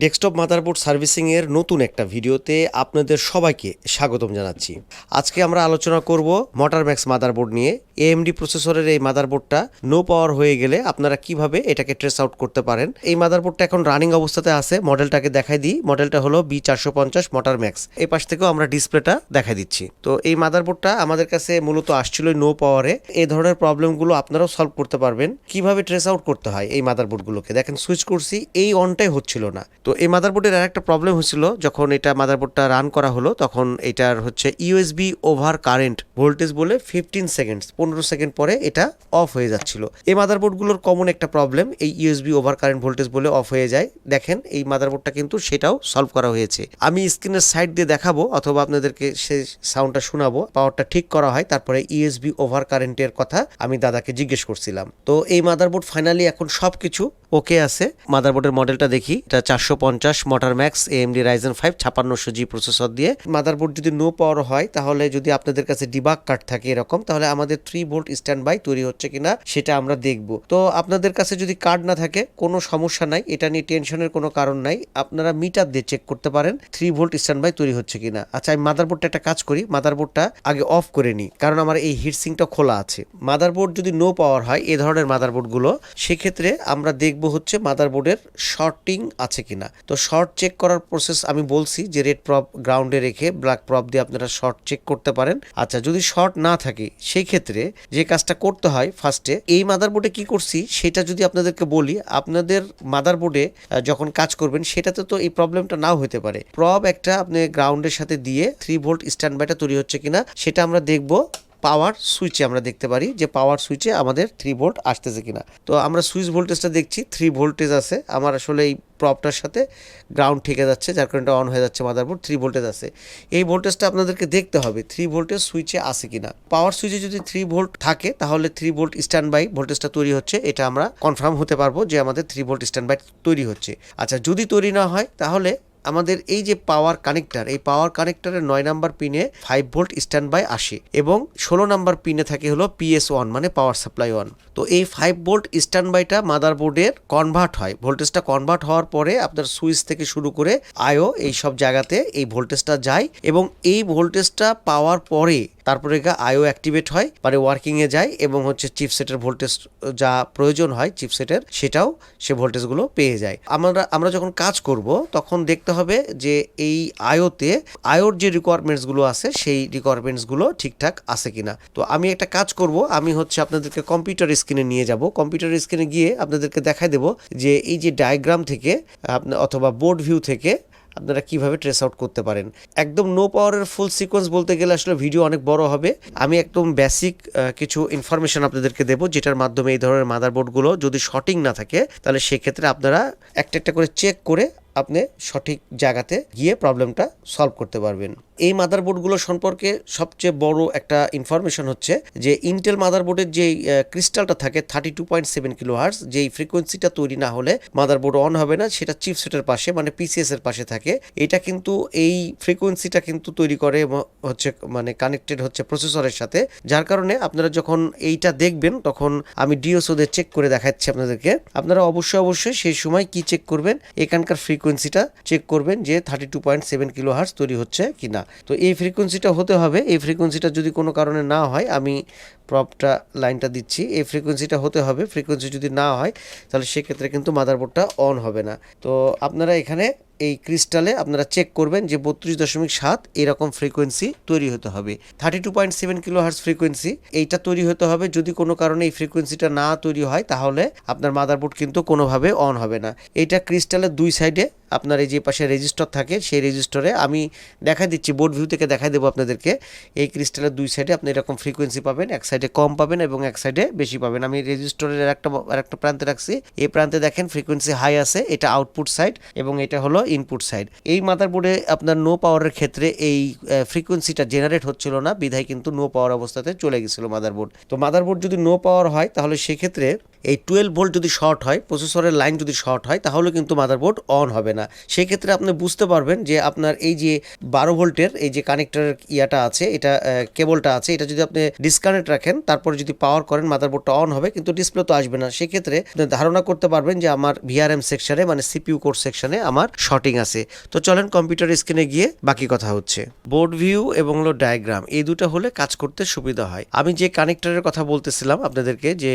Desktop motherboard servicing এর নতুন একটা ভিডিওতে আপনাদের সবাইকে স্বাগতম জানাচ্ছি। আজকে আমরা আলোচনা করব মোটর ম্যাক্স মাদারবোর্ড নিয়ে। এএমডি প্রসেসরের এই মাদারবোর্ডটা নো পাওয়ার হয়ে গেলে আপনারা কীভাবে এটাকে ট্রেস আউট করতে পারেন। এই মাদারবোর্ডটা এখন রানিং অবস্থাতে আছে। মডেলটাকে দেখাই দিই। মডেলটা হলো বি চারশো পঞ্চাশ মোটর ম্যাক্স এই পাশ থেকেও আমরা ডিসপ্লেটা দেখাই দিচ্ছি। তো এই মাদারবোর্ডটা আমাদের কাছে মূলত আসছিল নো পাওয়ারে। এই ধরনের প্রবলেমগুলো আপনারাও সলভ করতে পারবেন। কীভাবে ট্রেস আউট করতে হয় এই মাদারবোর্ডগুলোকে? দেখেন, সুইচ করছি, এই অনটাই হচ্ছিল না। তো এই মাদারবোর্ডের আর একটা প্রবলেম হচ্ছিল যখন এটা মাদারবোর্ডটা রান করা হলো, তখন এটার হচ্ছে ইউএসবি ওভার কারেন্ট ভোল্টেজ বলে ফিফটিন সেকেন্ডস পনেরো সেকেন্ড পরে এটা অফ হয়ে যাচ্ছিল। এই মাদারবোর্ডগুলোর কমন একটা প্রবলেম এই ইউএসবি ওভার কারেন্ট ভোল্টেজ বলে অফ হয়ে যায়। দেখেন, এই মাদারবোর্ডটা কিন্তু সেটাও সলভ করা হয়েছে। আমি স্ক্রিনের সাইড দিয়ে দেখাবো, অথবা আপনাদেরকে সে সাউন্ডটা শোনাবো পাওয়ারটা ঠিক করা হয়, তারপরে ইউএসবি ওভার কারেন্টের কথা আমি দাদাকে জিজ্ঞেস করছিলাম। তো এই মাদারবোর্ড ফাইনালি এখন সব কিছু ওকে আছে। মাদারবোর্ডের মডেলটা দেখি, এটা চারশো পঞ্চাশ motor max AMD Ryzen five ছাপান্নশো G processor দিয়ে। মাদারবোর্ড যদি নো পাওয়ার হয়, তাহলে যদি আপনাদের কাছে ডিবাগ কার্ড থাকে এরকম, তাহলে আমাদের থ্রি ভোল্ট স্ট্যান্ড বাই তৈরি হচ্ছে কিনা সেটা আমরা দেখব। তো আপনাদের কাছে যদি কার্ড না থাকে, কোনো সমস্যা নাই, এটা নিয়ে টেনশনের কোনো কারণ নাই, আপনারা মিটার দিয়ে চেক করতে পারেন থ্রি ভোল্ট স্ট্যান্ড বাই তৈরি হচ্ছে কিনা। আচ্ছা আমি মাদারবোর্ডটা একটা কাজ করি মাদারবোর্ডটা আগে অফ করে নিই, কারণ আমার এই হিটসিংটা খোলা আছে। মাদারবোর্ড যদি নো পাওয়ার হয়, এ ধরনের মাদারবোর্ডগুলো সেক্ষেত্রে আমরা দেখব হচ্ছে মাদারবোর্ডের শর্টিং আছে কিনা। তো শর্ট চেক করার প্রসেস আমি বলছি যে রেড প্রপ গ্রাউন্ডে রেখে ব্ল্যাক প্রপ দিয়ে আপনারা শর্ট চেক করতে পারেন। আচ্ছা যদি শর্ট না থাকে সেই ক্ষেত্রে যে কাজটা করতে হয় ফার্স্টে এই মাদারবোর্ডে কি করছি, সেটা যদি আপনাদেরকে বলি, আপনাদের মাদারবোর্ডে যখন কাজ করবেন, সেটাতে তো এই প্রবলেমটা নাও হতে পারে। প্রব একটা আপনি গ্রাউন্ডের সাথে দিয়ে থ্রি ভোল্ট স্ট্যান্ড বাইটা তৈরি হচ্ছে কিনা, সেটা আমরা দেখব। পাওয়ার সুইচে আমরা দেখতে পারি যে পাওয়ার সুইচে আমাদের থ্রি ভোল্ট আসতেছে কিনা। তো আমরা সুইচ ভোল্টেজটা দেখছি থ্রি ভোল্টেজ আছে। আমার আসলে এই প্রপটার সাথে গ্রাউন্ড ঠেকে যাচ্ছে, যার কারণে অন হয়ে যাচ্ছে মাদারবোর্ড থ্রি ভোল্টেজ আছে। এই ভোল্টেজটা আপনাদেরকে দেখতে হবে থ্রি ভোল্টেজ সুইচে আছে কিনা। পাওয়ার সুইচে যদি থ্রি ভোল্ট থাকে, তাহলে থ্রি ভোল্ট স্ট্যান্ড বাই ভোল্টেজটা তৈরি হচ্ছে। এটা আমরা কনফার্ম হতে পারব যে আমাদের থ্রি ভোল্ট স্ট্যান্ড বাই তৈরি হচ্ছে। আচ্ছা যদি তৈরি না হয়, তাহলে আমাদের এই যে পাওয়ার কানেক্টার এই পাওয়ার কানেক্টারের নয় নাম্বার পিনে ফাইভ ভোল্ট স্ট্যান্ড বাই আসে এবং ষোলো নাম্বার পিনে থাকে হলো পিএস ওয়ান মানে পাওয়ার সাপ্লাই ওয়ান তো এই ফাইভ ভোল্ট স্ট্যান্ড বাইটা মাদারবোর্ডের কনভার্ট হয়। ভোল্টেজটা কনভার্ট হওয়ার পরে আপনার সুইচ থেকে শুরু করে আয়ো এই সব জায়গাতে এই ভোল্টেজটা যায় এবং এই ভোল্টেজটা পাওয়ার পরে তারপরে আইও অ্যাক্টিভেট হয় মানে ওয়ার্কিংয়ে যায় এবং হচ্ছে চিপসেটের ভোল্টেজ যা প্রয়োজন হয় চিপসেটের সেটাও সে ভোল্টেজগুলো পেয়ে যায়। আমরা আমরা যখন কাজ করব, তখন দেখতে হবে যে এই আয়োতে আয়োর যে রিকোয়ারমেন্টসগুলো আছে, সেই রিকোয়ারমেন্টসগুলো ঠিকঠাক আছে কিনা। তো আমি একটা কাজ করব, আমি হচ্ছে আপনাদেরকে কম্পিউটার স্ক্রিনে নিয়ে যাব। কম্পিউটার স্ক্রিনে গিয়ে আপনাদেরকে দেখাই দেবো যে এই যে ডায়াগ্রাম থেকে অথবা বোর্ড ভিউ থেকে আপনারা কীভাবে ট্রেস আউট করতে পারেন? একদম নো পাওয়ারের ফুল সিকোয়েন্স বলতে গেলে আসলে ভিডিও অনেক বড় হবে। আমি একদম বেসিক কিছু ইনফরমেশন আপনাদেরকে দেবো যেটার মাধ্যমে এই ধরনের মাদারবোর্ডগুলো যদি শর্টিং না থাকে, তাহলে সেক্ষেত্রে আপনারা একটা একটা করে চেক করে আপনি সঠিক জায়গাতে গিয়ে প্রবলেমটা সলভ করতে পারবেন। এই মাদারবোর্ডগুলো সম্পর্কে সবচেয়ে বড় একটা ইনফরমেশন হচ্ছে যে ইন্টেল মাদারবোর্ডের যে ক্রিস্টালটা থাকে thirty two point seven kilo hertz যেই ফ্রিকোয়েন্সিটা তৈরি না হলে মাদারবোর্ড অন হবে না, সেটা চিপসেটের পাশে মানে পিসিএস এর পাশে থাকে। এটা কিন্তু এই ফ্রিকোয়েন্সিটা কিন্তু তৈরি করে হচ্ছে মানে কানেক্টেড হচ্ছে প্রসেসরের সাথে, যার কারণে আপনারা যখন এইটা দেখবেন, তখন আমি ডিওসোদের চেক করে দেখাচ্ছি আপনাদেরকে। আপনারা অবশ্যই অবশ্যই সেই সময় কি চেক করবেন? এখানকার ফ্রিকোয়েন্সিটা চেক করবেন যে thirty two point seven kilo hertz তৈরি হচ্ছে কি না তো এই ফ্রিকোয়েন্সিটা হতে হবে। এই ফ্রিকোয়েন্সিটা যদি কোনো কারণে না হয়, আমি প্রপটা লাইনটা দিচ্ছি। এই ফ্রিকোয়েন্সিটা হতে হবে। ফ্রিকোয়েন্সি যদি না হয়, তাহলে সেক্ষেত্রে কিন্তু মাদারবোর্ডটা অন হবে না। তো আপনারা এখানে এই ক্রিস্টালে আপনারা চেক করবেন যে বত্রিশ দশমিক সাত এরকম ফ্রিকোয়েন্সি তৈরি হতে হবে। Thirty two point seven kilo hertz frequency এইটা তৈরি হতে হবে। যদি কোনো কারণে এই ফ্রিকোয়েন্সিটা না তৈরি হয়, তাহলে আপনার মাদারবোর্ড কিন্তু কোনোভাবে অন হবে না। এটা ক্রিস্টালের দুই সাইডে আপনার এই যে পাশে রেজিস্টার থাকে, সেই রেজিস্টারে আমি দেখা দিচ্ছি বোর্ড ভিউ থেকে দেখা দেবো আপনাদেরকে। এই ক্রিস্টালের দুই সাইডে আপনি এরকম ফ্রিকোয়েন্সি পাবেন, এক সাইডে কম পাবেন এবং এক সাইডে বেশি পাবেন। আমি রেজিস্টারের একটা একটা প্রান্তে রাখছি। এই প্রান্তে দেখেন ফ্রিকোয়েন্সি হাই আছে, এটা আউটপুট সাইড এবং এটা হলো ইনপুট সাইড এই মাদারবোর্ডে আপনার নো পাওয়ারের ক্ষেত্রে এই ফ্রিকোয়েন্সিটা জেনারেট হচ্ছিল না, বিধায় কিন্তু নো পাওয়ার অবস্থাতে চলে গেছিল মাদারবোর্ড তো মাদারবোর্ড যদি নো পাওয়ার হয়, তাহলে সেক্ষেত্রে এই টুয়েলভ ভোল্ট যদি শর্ট হয় প্রসেসরের লাইন যদি শর্ট হয়, তাহলে কিন্তু মাদারবোর্ড অন হবে না। সেই ক্ষেত্রে আপনি বুঝতে পারবেন যে আপনার এই যে বারো ভোল্টের এই যে কানেক্টরের ইয়াটা আছে, এটা কেবলটা আছে, এটা যদি আপনি ডিসকানেক্ট রাখেন, তারপরে যদি পাওয়ার করেন মাদারবোর্ডটা অন হবে, কিন্তু ডিসপ্লে তো আসবে না। সেক্ষেত্রে আপনি ধারণা করতে পারবেন যে আমার ভিআরএম সেকশনে মানে সিপিইউ কোর সেকশনে আমার শর্টিং আছে। তো চলেন কম্পিউটার স্ক্রিনে গিয়ে বাকি কথা হচ্ছে। বোর্ড ভিউ এবং হলো ডায়াগ্রাম এই দুটো হলে কাজ করতে সুবিধা হয়। আমি যে কানেক্টরের কথা বলতেছিলাম আপনাদেরকে, যে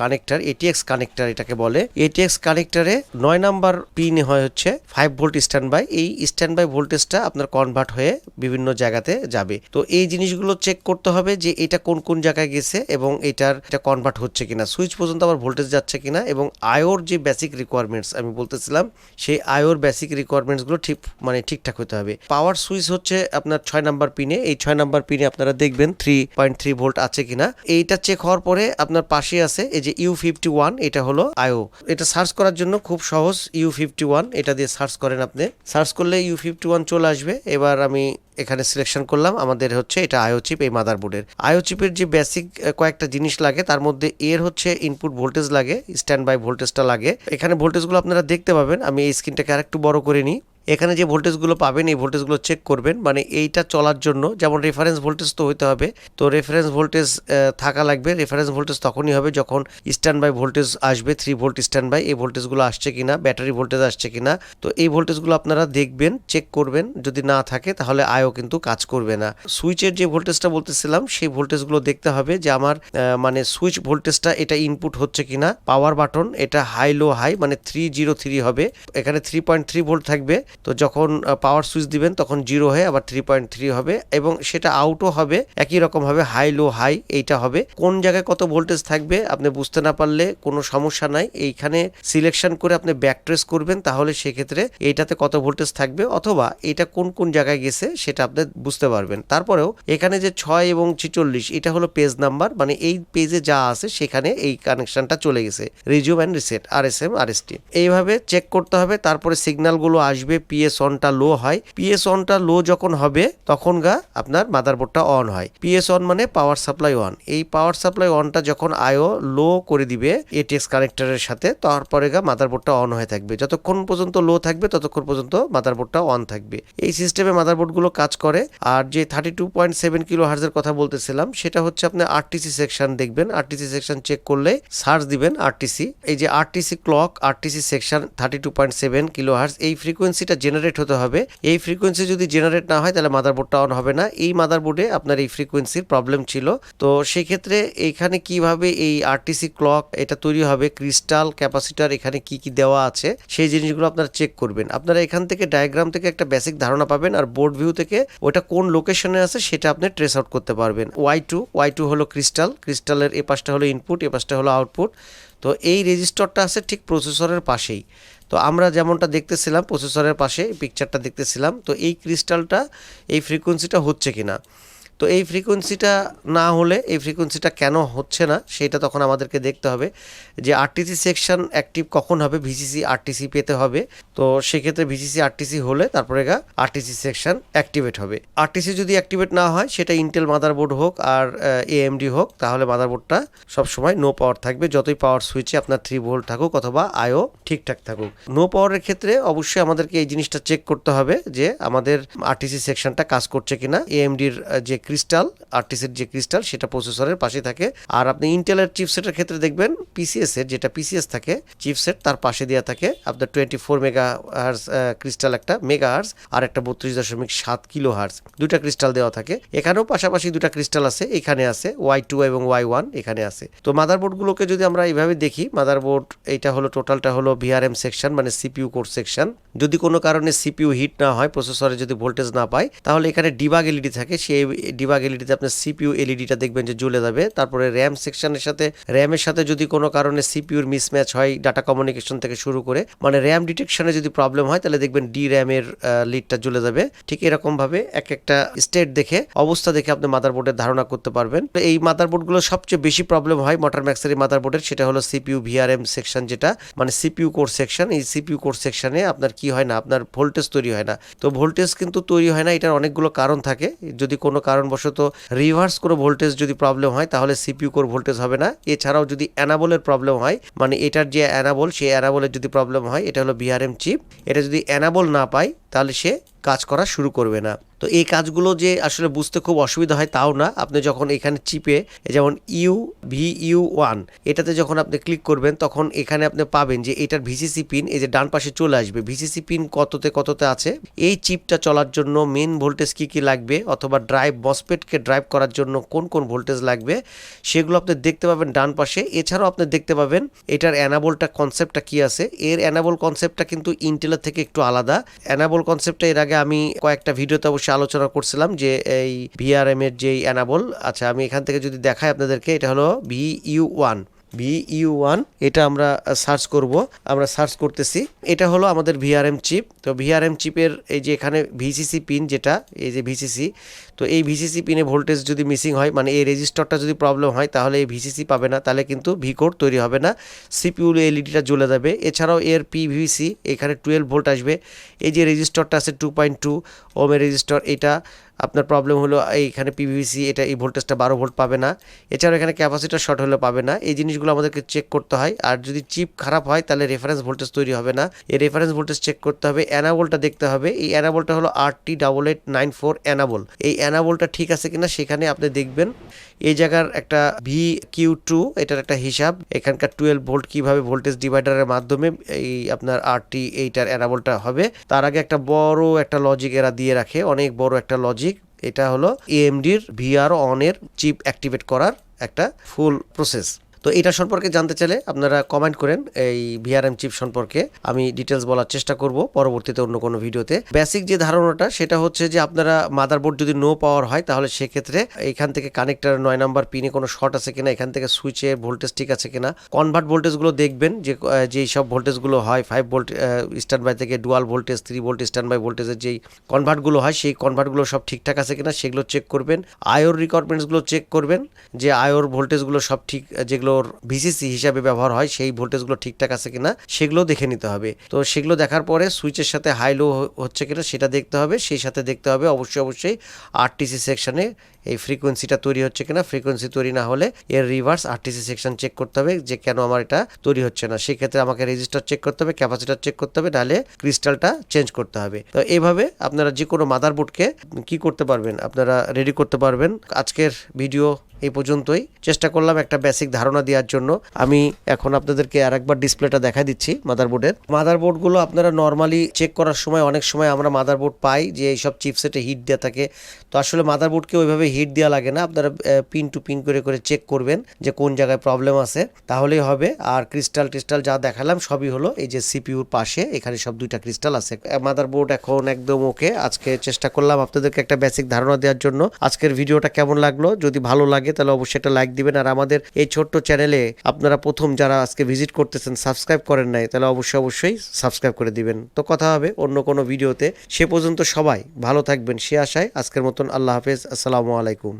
কানেক্টর এটিএক্স কানেক্টার এটাকে বলে। এটিএক্স কানেক্টরে নয় নাম্বার পিন হয় হচ্ছে ফাইভ ভোল্ট স্ট্যান্ড বাই এই স্ট্যান্ড বাই ভোল্টেজটা আপনার কনভার্ট হয়ে বিভিন্ন জায়গাতে যাবে। তো এই জিনিসগুলো চেক করতে হবে যে এটা কোন কোন জায়গায় গেছে এবং এটার এটা কনভার্ট হচ্ছে কিনা। সুইচ পর্যন্ত আবার ভোল্টেজ যাচ্ছে কিনা এবং আয়োর যে বেসিক রিকোয়ারমেন্টস আমি বলতেছিলাম, সেই আয়োর বেসিক রিকোয়ারমেন্টসগুলো ঠিক মানে ঠিকঠাক হতে হবে। পাওয়ার সুইচ হচ্ছে আপনার ছয় নাম্বার পিনে এই ছয় নাম্বার পিনে আপনারা দেখবেন থ্রি পয়েন্ট থ্রি ভোল্ট আছে কিনা। এইটা চেক হওয়ার পরে আপনার পাশে আছে এই যে ইউ ফিফটি ওয়ান এটা হলো আয়ো এটা সার্চ করার জন্য খুব সহজ ইউ ফিফটি ওয়ান এটা দিয়ে সার্চ করেন আপনি। সার্চ করলে ইউ ফিফটি ওয়ান চলে আসবে। এবার আমি এখানে সিলেকশন করলাম। আমাদের হচ্ছে এটা আয়ো চিপ এই মাদারবোর্ডের আয়ো চিপের যে বেসিক কয়েকটা জিনিস লাগে, তার মধ্যে এর হচ্ছে ইনপুট ভোল্টেজ লাগে স্ট্যান্ড বাই ভোল্টেজটা লাগে। এখানে ভোল্টেজগুলো আপনারা দেখতে পাবেন। আমি এই স্ক্রিনটাকে আরেকটু বড় করে নিই। এখানে যে ভোল্টেজগুলো পাবেন, এই ভোল্টেজগুলো চেক করবেন। মানে এইটা চলার জন্য যেমন রেফারেন্স ভোল্টেজ তো হইতে হবে, তো রেফারেন্স ভোল্টেজ থাকা লাগবে। রেফারেন্স ভোল্টেজ তখনই হবে যখন স্ট্যান্ড বাই ভোল্টেজ আসবে থ্রি ভোল্ট স্ট্যান্ড বাই এই ভোল্টেজগুলো আসছে কিনা ব্যাটারি ভোল্টেজ আসছে কিনা, তো এই ভোল্টেজগুলো আপনারা দেখবেন চেক করবেন। যদি না থাকে তাহলে আয়ও কিন্তু কাজ করবে না। সুইচের যে ভোল্টেজটা বলতেছিলাম, সেই ভোল্টেজগুলো দেখতে হবে যে আমার মানে সুইচ ভোল্টেজটা এটা ইনপুট হচ্ছে কিনা। পাওয়ার বাটন এটা হাই লো হাই মানে থ্রি জিরো থ্রি হবে। এখানে থ্রি পয়েন্ট থ্রি ভোল্ট থাকবে। তো যখন পাওয়ার সুইচ দিবেন, তখন জিরো হয়ে আবার থ্রি পয়েন্ট থ্রি হবে এবং সেটা আউটও হবে, একই রকম হবে হাই লো হাই এইটা হবে। কোন জায়গায় কত ভোল্টেজ থাকবে আপনি বুঝতে না পারলে কোনো সমস্যা নাই। এইখানে সিলেকশন করে আপনি ব্যাক ট্রেস করবেন, তাহলে সেক্ষেত্রে এইটাতে কত ভোল্টেজ থাকবে অথবা এটা কোন কোন জায়গায় গেছে সেটা আপনি বুঝতে পারবেন। তারপরেও এখানে যে ছয় এবং ছিচল্লিশ, এটা হলো পেজ নাম্বার মানে এই পেজে যা আছে সেখানে এই কানেকশনটা চলে গেছে। Resume and reset R S M R S T এইভাবে চেক করতে হবে, তারপরে সিগন্যালগুলো আসবে পিএস অনটা লো হয়। পিএস অনটা লো যখন হবে, তখন গা আপনার মাদারবোর্ডটা অন হয়। পিএস অন মানে পাওয়ার সাপ্লাই অন এই পাওয়ার সাপ্লাই অনটা যখন আয়ো লো করে দিবে এটিএক্স কানেক্টরের সাথে, তারপরে গা মাদারবোর্ডটা অন হয়ে থাকবে। যতক্ষণ পর্যন্ত লো থাকবে, ততক্ষণ পর্যন্ত মাদারবোর্ডটা অন থাকবে। এই সিস্টেমে মাদারবোর্ডগুলো কাজ করে। আর যে thirty two point seven kilo হার্জের কথা বলতেছিলাম, সেটা হচ্ছে আপনি আরটিসি সেকশন দেখবেন। আরটিসি সেকশন চেক করলে সার্চ দিবেন আরটিসি এই যে RTC clock RTC section thirty two point seven kilo hertz এই ফ্রিকোয়েন্সিটা জেনারেট হতে হবে। এই ফ্রিকোয়েন্সি যদি জেনারেট না হয়, তাহলে মাদারবোর্ডটা অন হবে না। এই মাদারবোর্ডে আপনার এই ফ্রিকোয়েন্সির প্রবলেম ছিল। তো সেই ক্ষেত্রে এইখানে কীভাবে এই আরটিসি ক্লক এটা তৈরি হবে ক্রিস্টাল ক্যাপাসিটার এখানে কি কি দেওয়া আছে, সেই জিনিসগুলো আপনারা চেক করবেন। আপনারা এখান থেকে ডায়াগ্রাম থেকে একটা বেসিক ধারণা পাবেন আর বোর্ড ভিউ থেকে ওটা কোন লোকেশনে আছে, সেটা আপনি ট্রেস আউট করতে পারবেন। ওয়াই টু ওয়াই টু হলো ক্রিস্টাল ক্রিস্টালের এ পাশটা হলো ইনপুট এ পাশটা হলো আউটপুট তো এই রেজিস্টারটা আছে ঠিক প্রসেসরের পাশেই। তো আমরা যেমনটা দেখতেছিলাম প্রসেসরের পাশে পিকচারটা দেখতেছিলাম, তো এই ক্রিস্টালটা এই ফ্রিকোয়েন্সিটা হচ্ছে কিনা? তো এই ফ্রিকোয়েন্সিটা না হলে, এই ফ্রিকোয়েন্সিটা কেন হচ্ছে না, সেটা তখন আমাদেরকে দেখতে হবে যে আরটিসি সেকশন অ্যাক্টিভ কখন হবে ভিসিসি আরটিসি পেতে হবে। তো সেক্ষেত্রে ভিসিসি আরটিসি হলে তারপরে গা আরটিসি সেকশন অ্যাক্টিভেট হবে। আরটিসি যদি অ্যাক্টিভেট না হয়, সেটা ইন্টেল মাদারবোর্ড হোক আর এএমডি হোক, তাহলে মাদারবোর্ডটা সবসময় নো পাওয়ার থাকবে। যতই পাওয়ার সুইচে আপনার থ্রি ভোল্ট থাকুক অথবা আয়ও ঠিকঠাক থাকুক। নো পাওয়ারের ক্ষেত্রে অবশ্যই আমাদেরকে এই জিনিসটা চেক করতে হবে যে আমাদের আরটিসি সেকশনটা কাজ করছে কিনা। এএমডির যে ক্রিস্টাল, আরটিসির যে ক্রিস্টাল, সেটা প্রসেসরের পাশে থাকে। আর আপনি ইন্টেলের চিপসেটের ক্ষেত্রে দেখবেন পিসিএস এর যেটা পিসিএস থাকে চিপসেট তার পাশে দেওয়া থাকে আপনার twenty four mega hertz crystal একটা মেগা হার্স আর একটা বত্রিশ দশমিক সাত কিলো হার্স দুটা ক্রিস্টাল দেওয়া থাকে। এখানেও পাশাপাশি দুটা ক্রিস্টাল আছে, এখানে আছে ওয়াই টু এবং ওয়াই ওয়ান এখানে আছে। তো মাদারবোর্ডগুলোকে যদি আমরা এইভাবে দেখি মাদারবোর্ড এইটা হলো টোটালটা হলো ভিআরএম সেকশন মানে সিপিইউ কোর সেকশন যদি কোনো কারণে সিপিইউ হিট না হয় প্রসেসরে যদি ভোল্টেজ না পায়, তাহলে এখানে ডিবাগ এলইডি থাকে, সেই ডিবাগ এলইডিতে আপনার সিপিইউ এলইডিটা দেখবেন যে জ্বলে যাবে। তারপরে র্যাম সেকশনের সাথে, র্যামের সাথে যদি কোনো কারণে সিপিইউর মিসম্যাচ হয় ডাটা কমিউনিকেশন থেকে শুরু করে মানে র্যাম ডিটেকশনে যদি প্রবলেম হয় তাহলে দেখবেন ডি র্যামের লিডটা জ্বলে যাবে। ঠিক এরকম ভাবে এক একটা স্টেট দেখে, অবস্থা দেখে আপনি মাদারবোর্ডের ধারণা করতে পারবেন। তো এই মাদারবোর্ডগুলো সবচেয়ে বেশি প্রবলেম হয় মোটর ম্যাক্সের মাদারবোর্ডের, সেটা হলো সিপিইউ ভিআরএম সেকশন যেটা মানে সিপিইউ কোর সেকশন। এই সিপিইউ কোর সেকশনে আপনার কি হয় না, আপনার ভোল্টেজ তৈরি হয় না। তো ভোল্টেজ কিন্তু তৈরি হয় না, এটার অনেকগুলো কারণ থাকে। যদি কোনো কারণে কারণবশত রিভার্স কোনো ভোল্টেজ যদি প্রবলেম হয়, তাহলে সিপিউ কোর ভোল্টেজ হবে না। এছাড়াও যদি অ্যানাবলের প্রবলেম হয় মানে এটার যে অ্যানাবল সেই অ্যানাবলের যদি প্রবলেম হয়, এটা হলো বিআরএম চিপ এটা যদি অ্যানাবল না পায় তাহলে সে কাজ করা শুরু করবে না। তো এই কাজগুলো যে আসলে বুঝতে খুব অসুবিধা হয় তাও না। আপনি যখন এখানে চিপে যেমন ইউ ভি ইউ ওয়ান এটাতে যখন আপনি ক্লিক করবেন, তখন এখানে আপনি পাবেন যে এটার ভিসিসি পিন এই যে ডান পাশে চলে আসবে। ভিসিসি পিন কততে কততে আছে? এই চিপটা চলার জন্য মেন ভোল্টেজ কি কি লাগবে? অথবা ড্রাইভ মসপেটকে ড্রাইভ করার জন্য কোন কোন ভোল্টেজ লাগবে? সেগুলো আপনি দেখতে পাবেন ডান পাশে। এছাড়াও আপনি দেখতে পাবেন এটার অ্যানাবলটা কনসেপ্টটা কি আছে? এর অ্যানাবল কনসেপ্টটা কিন্তু ইন্টেলের থেকে একটু আলাদা। অ্যানাবল কনসেপ্টটা এর আগে আমি কয়েকটা ভিডিওতে অবশ্যই আলোচনা করছিলাম যে এই ভিআরএম এর যেই অ্যানাবল আচ্ছা আমি এখান থেকে যদি দেখাই আপনাদেরকে, এটা হলো V U one V U one এটা আমরা সার্চ করব, আমরা সার্চ করতেছি। এটা হলো আমাদের ভিআরএম চিপ তো ভিআরএম চিপের এই যে এখানে ভিসিসি পিন যেটা, এই যে ভিসিসি তো এই ভিসিসি পিনে ভোল্টেজ যদি মিসিং হয় মানে এই রেজিস্টারটা যদি প্রবলেম হয়, তাহলে এই ভিসিসি পাবে না, তাহলে কিন্তু ভি কোড তৈরি হবে না। সিপিউ এলইডিটা জ্বলে যাবে। এছাড়াও এর পিভিসি এখানে টুয়েলভ ভোল্ট আসবে। এই যে রেজিস্টারটা আছে টু পয়েন্ট টু ওমের রেজিস্টার এটা আপনার প্রবলেম হলো, এইখানে পিভিসি এটা এই ভোল্টেজটা বারো ভোল্ট পাবে না। এছাড়াও এখানে ক্যাপাসিটার শর্ট হলে পাবে না। এই জিনিসগুলো আমাদেরকে চেক করতে হয়। আর যদি চিপ খারাপ হয়, তাহলে রেফারেন্স ভোল্টেজ তৈরি হবে না। এই রেফারেন্স ভোল্টেজ চেক করতে হবে। অ্যানাবলটা দেখতে হবে। এই অ্যানাবলটা হলো R T double eight nine four enable এই অ্যানাবলটা ঠিক আছে কিনা সেখানে আপনি দেখবেন। এই জায়গার একটা ভি কিউ টু এটার একটা হিসাব। এখানকার টুয়েলভ ভোল্ট কীভাবে ভোল্টেজ ডিভাইডারের মাধ্যমে এই আপনার আরটি এইটার অ্যানাবলটা হবে, তার আগে একটা বড় একটা লজিক এরা দিয়ে রাখে, অনেক বড় একটা লজিক এটা হলো এএমডির ভিআর অনের চিপ অ্যাক্টিভেট করার একটা ফুল প্রসেস তো এটা সম্পর্কে জানতে চাইলে আপনারা কমেন্ট করেন এই ভিআরএম চিপ সম্পর্কে। আমি ডিটেলস বলার চেষ্টা করব পরবর্তীতে অন্য কোনো ভিডিওতে। বেসিক যে ধারণাটা, সেটা হচ্ছে যে আপনারা মাদারবোর্ড যদি নো পাওয়ার হয়, তাহলে সেক্ষেত্রে এখান থেকে কানেক্টার নয় নাম্বার পিনে কোনো শর্ট আছে কিনা, এখান থেকে সুইচের ভোল্টেজ ঠিক আছে কিনা। কনভার্ট ভোল্টেজগুলো দেখবেন, যে যেই সব ভোল্টেজগুলো হয় ফাইভ ভোল্ট স্ট্যান্ড বাই থেকে dual voltage three volt standby ভোল্টেজের যেই কনভার্টগুলো হয়, সেই কনভার্টগুলো সব ঠিকঠাক আছে কিনা, সেগুলো চেক করবেন। আয়োর রিকোয়ারমেন্টসগুলো চেক করবেন, যে আয়োর ভোল্টেজগুলো সব ঠিক যেগুলোর ভিসিসি হিসাবে ব্যবহার হয়, সেই ভোল্টেজগুলো ঠিকঠাক আছে কিনা সেগুলো দেখে নিতে হবে। তো সেগুলো দেখার পরে সুইচের সাথে হাই লো হচ্ছে কিনা সেটা দেখতে হবে, সেই সাথে দেখতে হবে অবশ্যই অবশ্যই আরটিসি সেকশনে এই ফ্রিকোয়েন্সিটা তৈরি হচ্ছে কিনা। ফ্রিকোয়েন্সি তৈরি না হলে এর রিভার্স আরটিসি সেকশন চেক করতে হবে যে কেন আমার এটা তৈরি হচ্ছে না। সেক্ষেত্রে আমাকে রেজিস্টার চেক করতে হবে ক্যাপাসিটার চেক করতে হবে, নাহলে ক্রিস্টালটা চেঞ্জ করতে হবে। তো এইভাবে আপনারা যে কোনো মাদারবোর্ডকে কি করতে পারবেন? আপনারা রেডি করতে পারবেন। আজকের ভিডিও এই পর্যন্তই। চেষ্টা করলাম একটা বেসিক ধারণা দেওয়ার জন্য। আমি এখন আপনাদেরকে আর একবার ডিসপ্লেটা দেখা দিচ্ছি মাদারবোর্ডের মাদারবোর্ডগুলো আপনারা নর্মালি চেক করার সময়, অনেক সময় আমরা মাদারবোর্ড পাই যে এইসব চিপসেটে হিট দেওয়া থাকে। তো আসলে মাদারবোর্ডকে ওইভাবে হিট দেওয়া লাগে না। আপনারা পিন টু পিন করে করে চেক করবেন যে কোন জায়গায় প্রবলেম আছে। তাহলেই হবে। আর ক্রিস্টাল টিস্টাল যা দেখালাম সবই হলো এই যে সিপিউর পাশে। এখানে সব দুইটা ক্রিস্টাল আছে। মাদারবোর্ড এখন একদম ওকে আজকে চেষ্টা করলাম আপনাদেরকে একটা বেসিক ধারণা দেওয়ার জন্য। আজকের ভিডিওটা কেমন লাগল? যদি ভালো লাগে তাহলে অবশ্যই একটা লাইক দিবেন। আর আমাদের এই ছোট্ট চ্যানেলে আপনারা প্রথম যারা আজকে ভিজিট করতেছেন সাবস্ক্রাইব করেন নাই, তাহলে অবশ্যই অবশ্যই সাবস্ক্রাইব করে দিবেন। তো কথা হবে অন্য কোনো ভিডিওতে সে পর্যন্ত সবাই ভালো থাকবেন, সে আশায়। আজকের মতন আল্লাহ হাফেজ। আসসালামু আলাইকুম।